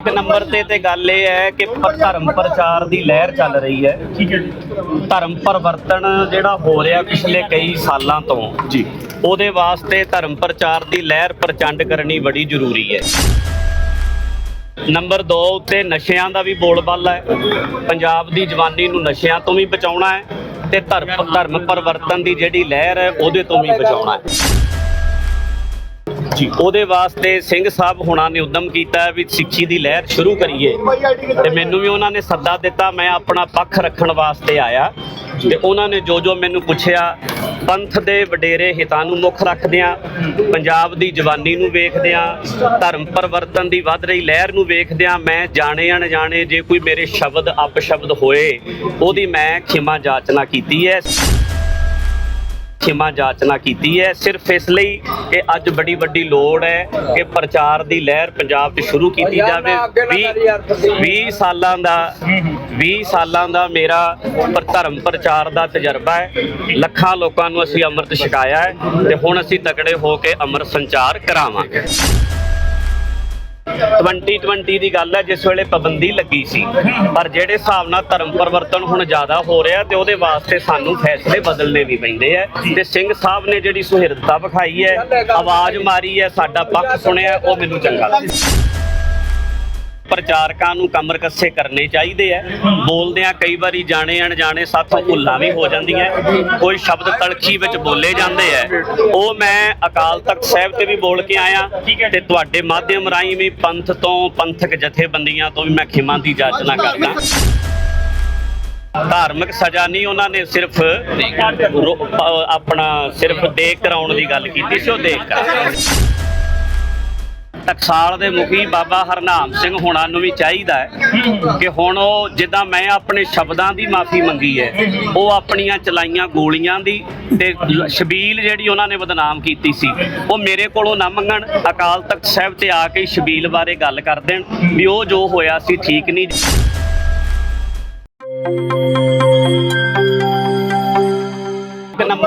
ਇੱਕ ਨੰਬਰ ਤੇ ਤੇ ਗੱਲ ਇਹ ਹੈ ਕਿ ਪ- ਧਰਮ ਪ੍ਰਚਾਰ ਦੀ ਲਹਿਰ ਚੱਲ ਰਹੀ ਹੈ। ਠੀਕ ਹੈ ਜੀ। ਧਰਮ ਪਰਿਵਰਤਨ ਜਿਹੜਾ ਹੋ ਰਿਹਾ ਪਿਛਲੇ ਕਈ ਸਾਲਾਂ ਤੋਂ ਜੀ। ਉਹਦੇ ਵਾਸਤੇ ਧਰਮ ਪ੍ਰਚਾਰ ਦੀ ਲਹਿਰ ਪ੍ਰਚੰਡ ਕਰਨੀ ਬੜੀ ਜ਼ਰੂਰੀ ਹੈ। ਨੰਬਰ 2 ਉੱਤੇ ਨਸ਼ਿਆਂ ਦਾ ਵੀ ਬੋਲਬਾਲਾ ਹੈ। ਪੰਜਾਬ ਦੀ ਜਵਾਨੀ ਨੂੰ ਨਸ਼ਿਆਂ ਤੋਂ ਵੀ ਬਚਾਉਣਾ ਹੈ ਤੇ ਧਰਮ ਧਰਮ ਪਰਿਵਰਤਨ ਦੀ ਜਿਹੜੀ ਲਹਿਰ ਹੈ ਉਹਦੇ ਤੋਂ ਵੀ ਬਚਾਉਣਾ ਹੈ। ਜੀ ਉਹਦੇ ਵਾਸਤੇ ਸਿੰਘ ਸਾਹਿਬ ਹੁਣਾਂ ਨੇ ਉਦਮ ਕੀਤਾ ਵੀ ਸਿੱਖੀ ਦੀ ਲਹਿਰ ਸ਼ੁਰੂ ਕਰੀਏ। ਤੇ ਮੈਨੂੰ ਵੀ ਉਹਨਾਂ ਨੇ ਸੱਦਾ ਦਿੱਤਾ, ਮੈਂ ਆਪਣਾ ਪੱਖ ਰੱਖਣ ਵਾਸਤੇ ਆਇਆ। ਤੇ ਉਹਨਾਂ ਨੇ ਜੋ ਜੋ ਮੈਨੂੰ ਪੁੱਛਿਆ, ਪੰਥ ਦੇ ਵਡੇਰੇ ਹਿੱਤਾਂ ਨੂੰ ਮੁੱਖ ਰੱਖਦਿਆਂ, ਪੰਜਾਬ ਦੀ ਜਵਾਨੀ ਨੂੰ ਵੇਖਦਿਆਂ, ਧਰਮ ਪਰਿਵਰਤਨ ਦੀ ਵੱਧ ਰਹੀ ਲਹਿਰ ਨੂੰ ਵੇਖਦਿਆਂ ਮੈਂ ਜਾਣੇ ਅਣਜਾਣੇ ਜੇ ਕੋਈ ਮੇਰੇ ਸ਼ਬਦ ਅਪਸ਼ਬਦ ਹੋਏ, ਉਹਦੀ ਮੈਂ ਖਿਮਾ ਜਾਚਨਾ ਕੀਤੀ ਹੈ। ਖਿਮਾ ਜਾਚਨਾ ਕੀਤੀ ਹੈ। ਸਿਰਫ ਇਸ ਲਈ ਕਿ ਅੱਜ ਬੜੀ ਵੱਡੀ ਲੋੜ ਹੈ ਕਿ ਪ੍ਰਚਾਰ ਦੀ ਲਹਿਰ ਪੰਜਾਬ 'ਚ ਸ਼ੁਰੂ ਕੀਤੀ ਜਾਵੇ। 20 20 ਸਾਲਾਂ ਦਾ 20 ਸਾਲਾਂ ਦਾ ਮੇਰਾ ਪਰ ਧਰਮ ਪ੍ਰਚਾਰ ਦਾ ਤਜਰਬਾ ਹੈ। ਲੱਖਾਂ ਲੋਕਾਂ ਨੂੰ ਅਸੀਂ ਅੰਮ੍ਰਿਤ ਛਕਾਇਆ ਹੈ ਤੇ ਹੁਣ ਅਸੀਂ ਤਕੜੇ ਹੋ ਕੇ ਅੰਮ੍ਰਿਤ ਸੰਚਾਰ ਕਰਾਵਾਂਗੇ। 2020 ਦੀ ਗੱਲ ਹੈ, ਜਿਸ ਵੇਲੇ ਪਾਬੰਦੀ ਲੱਗੀ ਸੀ। ਪਰ ਜਿਹੜੇ ਹਿਸਾਬ ਨਾਲ ਧਰਮ ਪਰਿਵਰਤਨ ਹੁਣ ਜ਼ਿਆਦਾ ਹੋ ਰਿਹਾ ਤੇ ਉਹਦੇ ਵਾਸਤੇ ਸਾਨੂੰ ਫੈਸਲੇ ਬਦਲਣੇ ਵੀ ਪੈਂਦੇ ਆ। ਤੇ ਸਿੰਘ ਸਾਹਿਬ ਨੇ ਜਿਹੜੀ ਸੁਹਿਰਦਤਾ ਵਿਖਾਈ ਹੈ, ਆਵਾਜ਼ ਮਾਰੀ ਹੈ, ਸਾਡਾ ਪੱਖ ਸੁਣਿਆ, ਉਹ ਮੈਨੂੰ ਚੰਗਾ ਲੱਗਦਾ ਪ੍ਰਚਾਰਕਾਂ ਨੂੰ ਕਮਰ ਕੱਸੇ ਕਰਨੇ ਚਾਹੀਦੇ ਆ। ਬੋਲਦਿਆਂ ਕਈ ਵਾਰੀ ਜਾਣੇ ਅਣਜਾਣੇ ਸਾਥੋਂ ਭੁੱਲਾਂ ਵੀ ਹੋ ਜਾਂਦੀਆਂ ਕੋਈ ਸ਼ਬਦ ਤਲਖੀ ਵਿੱਚ ਬੋਲੇ ਜਾਂਦੇ ਆ ਉਹ ਮੈਂ ਅਕਾਲ ਤਖਤ ਸਾਹਿਬ ਤੇ ਵੀ ਬੋਲ ਕੇ ਆਇਆ ਤੇ ਤੁਹਾਡੇ ਮਾਧਿਅਮ ਰਾਹੀਂ ਵੀ ਪੰਥ ਤੋਂ ਪੰਥਕ ਜਥੇਬੰਦੀਆਂ ਤੋਂ ਵੀ ਮੈਂ ਖਿਮਾ ਦੀ ਜਾਚਨਾ ਕਰਦਾ। ਧਾਰਮਿਕ ਸਜ਼ਾ ਨਹੀਂ ਉਹਨਾਂ ਨੇ ਸਿਰਫ ਆਪਣਾ ਸਿਰਫ ਦੇਖ ਕਰਾਉਣ ਦੀ ਗੱਲ ਕੀਤੀ ਸੀ, ਉਹ ਦੇਖ ਕਰਾ ਟਕਸਾਲ ਦੇ ਮੁਖੀ ਬਾਬਾ ਹਰਨਾਮ ਸਿੰਘ ਹੋਣਾ ਨੂੰ ਵੀ ਚਾਹੀਦਾ ਹੈ ਕਿ ਹੁਣ ਉਹ ਜਿੱਦਾਂ ਮੈਂ ਆਪਣੇ ਸ਼ਬਦਾਂ ਦੀ ਮਾਫੀ ਮੰਗੀ ਹੈ, ਉਹ ਆਪਣੀਆਂ ਚਲਾਈਆਂ ਗੋਲੀਆਂ ਦੀ ਤੇ ਸ਼ਬੀਲ ਜਿਹੜੀ ਉਹਨਾਂ ਨੇ ਬਦਨਾਮ ਕੀਤੀ ਸੀ, ਉਹ ਮੇਰੇ ਕੋਲੋਂ ਨਾ ਮੰਗਣ। ਅਕਾਲ ਤਖਤ ਸਾਹਿਬ ਤੇ ਆ ਕੇ ਸ਼ਬੀਲ ਬਾਰੇ ਗੱਲ ਕਰ ਦੇਣ ਵੀ ਉਹ ਜੋ ਹੋਇਆ ਸੀ ਠੀਕ ਨਹੀਂ।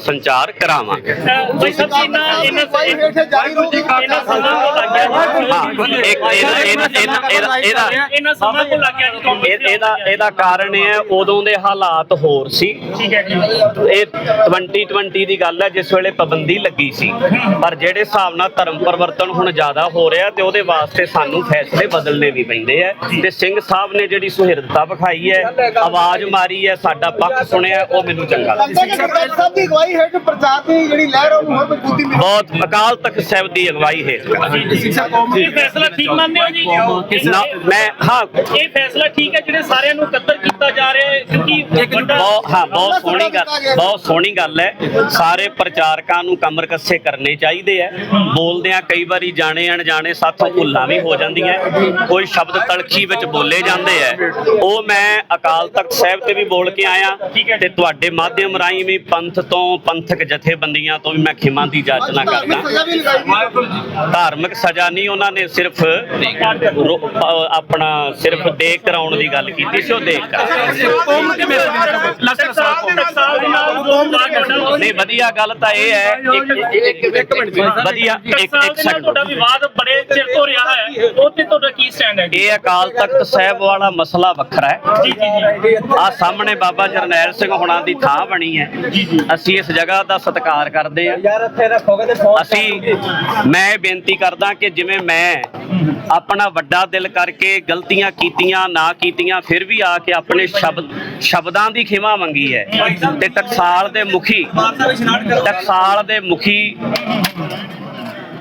ਸੰਚਾਰ ਕਰਾਵਾਂਗੇ ਭਾਈ ਸਾਹਿਬ ਜੀ ਇਹਨਾਂ ਇਹਦਾ ਇਹਦਾ ਕਾਰਨ ਇਹ ਹੈ ਉਦੋਂ ਦੇ ਹਾਲਾਤ ਹੋਰ ਸੀ। ਠੀਕ ਹੈ ਜੀ। ਇਹ 2020 ਦੀ ਗੱਲ ਹੈ ਜਿਸ ਵੇਲੇ ਪਾਬੰਦੀ ਲੱਗੀ ਸੀ। ਪਰ ਜਿਹੜੇ ਹਿਸਾਬ ਨਾਲ ਧਰਮ ਪਰਿਵਰਤਨ ਹੁਣ ਜ਼ਿਆਦਾ ਹੋ ਰਿਹਾ ਤੇ ਉਹਦੇ ਵਾਸਤੇ ਸਾਨੂੰ ਫੈਸਲੇ ਬਦਲਣੇ ਵੀ ਪੈਂਦੇ ਆ ਤੇ ਸਿੰਘ ਸਾਹਿਬ ਨੇ ਜਿਹੜੀ ਸੁਹਿਰਦਤਾ ਵਿਖਾਈ ਹੈ ਆਵਾਜ਼ ਮਾਰੀ ਹੈ ਸਾਡਾ ਪੱਖ ਸੁਣਿਆ ਉਹ ਮੈਨੂੰ ਚੰਗਾ ਲੱਗਦਾ ਅਗਵਾਈ ਹੇਠ ਪ੍ਰਚਾਰ ਦੀ ਜਿਹੜੀ ਲਹਿਰ ਉਹਨੂੰ ਹੋਰ ਮਜ਼ਬੂਤੀ ਮਿਲੀ? ਬਹੁਤ ਅਕਾਲ ਤਖਤ ਸਾਹਿਬ ਦੀ ਅਗਵਾਈ ਹੈ। ਇਹ ਫੈਸਲਾ ਠੀਕ ਮੰਨਦੇ ਹੋ ਜੀ? ਨਾ ਮੈਂ ਹਾਂ। ਇਹ ਫੈਸਲਾ ਠੀਕ ਹੈ ਜਿਹੜੇ ਸਾਰਿਆਂ ਨੂੰ ਇਕੱਤਰ ਕੀਤਾ ਜਾ ਰਿਹਾ ਹੈ ਕਿਉਂਕਿ ਬਹੁਤ ਹਾਂ ਬਹੁਤ ਸੋਹਣੀ ਗੱਲ ਬਹੁਤ ਸੋਹਣੀ ਗੱਲ ਹੈ। ਸਾਰੇ ਪ੍ਰਚਾਰਕਾਂ ਨੂੰ ਕਮਰ ਕੱਸੇ ਕਰਨੇ ਚਾਹੀਦੇ ਆ ਬੋਲਦਿਆਂ ਕਈ ਵਾਰੀ ਜਾਣੇ ਅਣਜਾਣੇ ਸਾਥੋਂ ਭੁੱਲਾਂ ਵੀ ਹੋ ਜਾਂਦੀਆਂ ਕੋਈ ਸ਼ਬਦ ਤਲਖੀ ਵਿੱਚ ਬੋਲੇ ਜਾਂਦੇ ਆ ਉਹ ਮੈਂ ਅਕਾਲ ਤਖਤ ਸਾਹਿਬ ਤੇ ਵੀ ਬੋਲ ਕੇ ਆਇਆ ਤੇ ਤੁਹਾਡੇ ਮਾਧਿਅਮ ਰਾਹੀਂ ਵੀ ਪੰਥ ਤੋਂ ਪੰਥਕ ਜਥੇਬੰਦੀਆਂ ਤੋਂ ਵੀ ਮੈਂ ਖਿਮਾ ਦੀ ਜਾਚਨਾ ਕਰਦਾ। ਧਾਰਮਿਕ ਸਜ਼ਾ ਨਹੀਂ ਉਹਨਾਂ ਨੇ ਸਿਰਫ ਆਪਣਾ ਸਿਰਫ ਦੇਖ ਕਰਾਉਣ ਦੀ ਗੱਲ ਕੀਤੀ ਸੀ ਉਹ ਦੇਖ ਕਰਾ ਨਹੀਂ ਵਧੀਆ ਗੱਲ ਤਾਂ ਇਹ ਹੈ ਇੱਕ ਇੱਕ ਮਿੰਟ ਵਧੀਆ ਇੱਕ ਇੱਕ ਟਕਸਾਲ ਦੇ ਨਾਲ ਤੁਹਾਡਾ ਸੈਕਿੰਡ ਵਿਵਾਦ ਬੜੇ ਚਿਰ ਤੋਂ ਰਿਹਾ ਹੈ। ਉਹ ਤੇ ਤੁਹਾਡਾ ਕੀ ਸਟੈਂਡ ਹੈ ਜੀ? ਇਹ ਅਕਾਲ ਤਖਤ ਸਾਹਿਬ ਵਾਲਾ ਮਸਲਾ ਵੱਖਰਾ ਹੈ। ਜੀ ਜੀ ਆ ਸਾਹਮਣੇ ਬਾਬਾ ਜਰਨੈਲ ਸਿੰਘ ਹੁਣਾਂ ਦੀ ਥਾਂ ਬਣੀ ਹੈ। ਅਸੀਂ ਇਸ ਜਗ੍ਹਾ ਦਾ ਸਤਿਕਾਰ ਕਰਦੇ ਹਾਂ ਯਾਰ ਇੱਥੇ ਰੱਖੋਗੇ ਤੇ ਫੋਨ ਅਸੀਂ ਮੈਂ ਬੇਨਤੀ ਕਰਦਾ ਕਿ ਜਿਵੇਂ ਮੈਂ ਆਪਣਾ ਵੱਡਾ ਦਿਲ ਕਰਕੇ ਗਲਤੀਆਂ ਕੀਤੀਆਂ ਨਾ ਕੀਤੀਆਂ ਫਿਰ ਵੀ ਆ ਕੇ ਆਪਣੇ ਸ਼ਬਦ ਸ਼ਬਦਾਂ ਦੀ ਖਿਮਾ ਮੰਗੀ ਹੈ। ਤੇ ਟਕਸਾਲ ਦੇ ਮੁਖੀ ਟਕਸਾਲ ਦੇ ਮੁਖੀ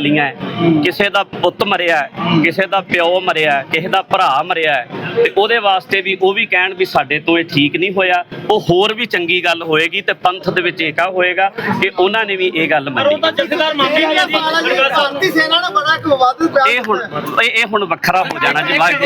ਚੱਲੀਆਂ ਹੈ, ਕਿਸੇ ਦਾ ਪੁੱਤ ਮਰਿਆ ਕਿਸੇ ਦਾ ਪਿਓ ਮਰਿਆ ਕਿਸੇ ਦਾ ਭਰਾ ਮਰਿਆ ਤੇ ਉਹਦੇ ਵਾਸਤੇ ਵੀ ਉਹ ਵੀ ਕਹਿਣ ਵੀ ਸਾਡੇ ਤੋਂ ਇਹ ਠੀਕ ਨਹੀਂ ਹੋਇਆ। ਉਹ ਹੋਰ ਵੀ ਚੰਗੀ ਗੱਲ ਹੋਏਗੀ ਤੇ ਪੰਥ ਦੇ ਵਿੱਚ ਏਕਾ ਹੋਏਗਾ ਕਿ ਉਹਨਾਂ ਨੇ ਵੀ ਇਹ ਗੱਲ ਪਰ ਉਹ ਮੰਨੀ ਤਾਂ ਜਥੇਦਾਰ ਮਾਫੀ ਨਹੀਂ ਜੀ ਭਾਰਤੀ ਸੈਨਾ ਨੇ ਬੜਾ ਇੱਕ ਬਿਆਨ ਇਹ ਹੁਣ ਇਹ ਹੁਣ ਵੱਖਰਾ ਹੋ ਜਾਣਾ ਜੀ ਬਾਅਦ